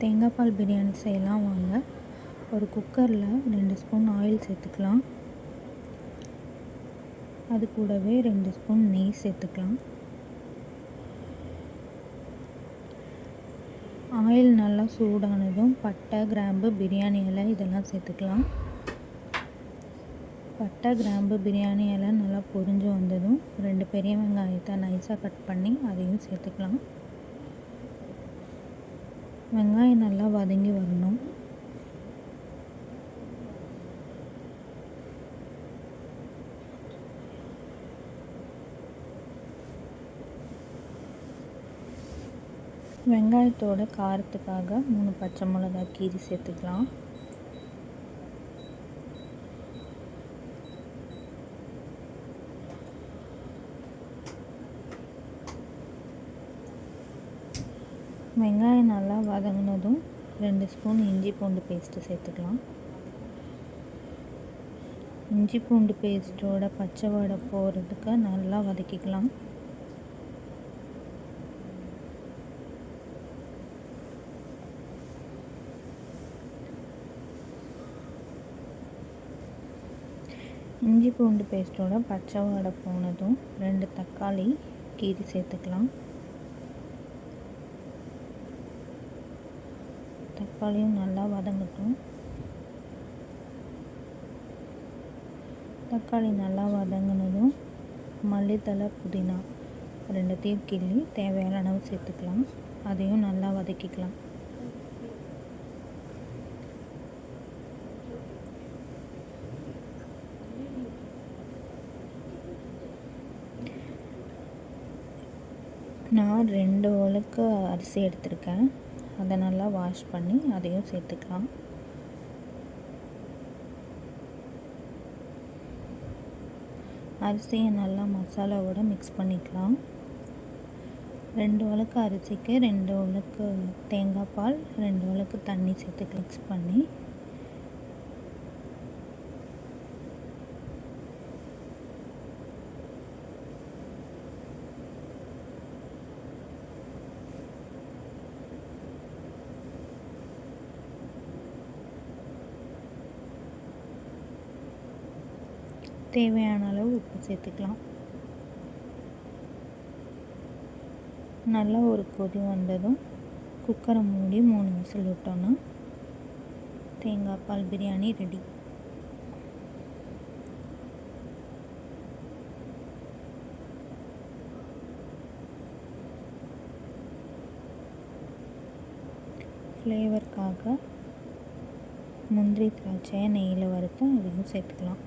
தேங்காய் பால் பிரியாணி செய்யலாம் வாங்க. ஒரு குக்கரில் ரெண்டு ஸ்பூன் ஆயில் சேர்த்துக்கலாம். அது கூடவே ரெண்டு ஸ்பூன் நெய் சேர்த்துக்கலாம். ஆயில் நல்லா சூடானதும் பட்டை கிராம்பு பிரியாணி இலை இதெல்லாம் சேர்த்துக்கலாம். பட்டை கிராம்பு பிரியாணி இலை நல்லா பொரிஞ்சு வந்ததும் ரெண்டு பெரிய வெங்காயத்தை நைஸாக கட் பண்ணி அதையும் சேர்த்துக்கலாம். வெங்காயம் நல்லா வதங்கி வரணும். வெங்காயத்தோட காரத்துக்காக மூணு பச்சை மிளகாய் கீரி சேர்த்துக்கலாம். வெங்காயம் நல்லா வதங்கினதும் ரெண்டு ஸ்பூன் இஞ்சி பூண்டு பேஸ்ட்டு சேர்த்துக்கலாம். இஞ்சி பூண்டு பேஸ்ட்டோட பச்சை வடை போகிறதுக்கு நல்லா வதக்கிக்கலாம். இஞ்சி பூண்டு பேஸ்ட்டோட பச்சை வடை போனதும் ரெண்டு தக்காளி கீரி சேர்த்துக்கலாம். தக்காளியும் நல்லா வதங்கட்டும். தக்காளி நல்லா வதங்கினதும் மல்லித்தலை புதினா ரெண்டுத்தையும் கிள்ளி தேவையான அளவு சேர்த்துக்கலாம். அதையும் நல்லா வதக்கிக்கலாம். நான் ரெண்டு ஒழுக்கு அரிசி எடுத்திருக்கேன். அதை நல்லா வாஷ் பண்ணி அதையும் சேர்த்துக்கலாம். அரிசியை நல்லா மசாலாவோட மிக்ஸ் பண்ணிக்கலாம். ரெண்டு உலக்கு அரிசிக்கு ரெண்டு உலக்கு தேங்காய் பால் ரெண்டு உலக்கு தண்ணி சேர்த்து மிக்ஸ் பண்ணி தேவையான அளவு உப்பு சேர்த்துக்கலாம். நல்லா ஒரு கொதி வந்ததும் குக்கரை மூடி மூணு விசில் விட்டோன்னா தேங்காய் பால் பிரியாணி ரெடி. ஃப்ளேவருக்காக முந்திரி திராட்சையை நெய்யில் வறுத்து அதையும் சேர்த்துக்கலாம்.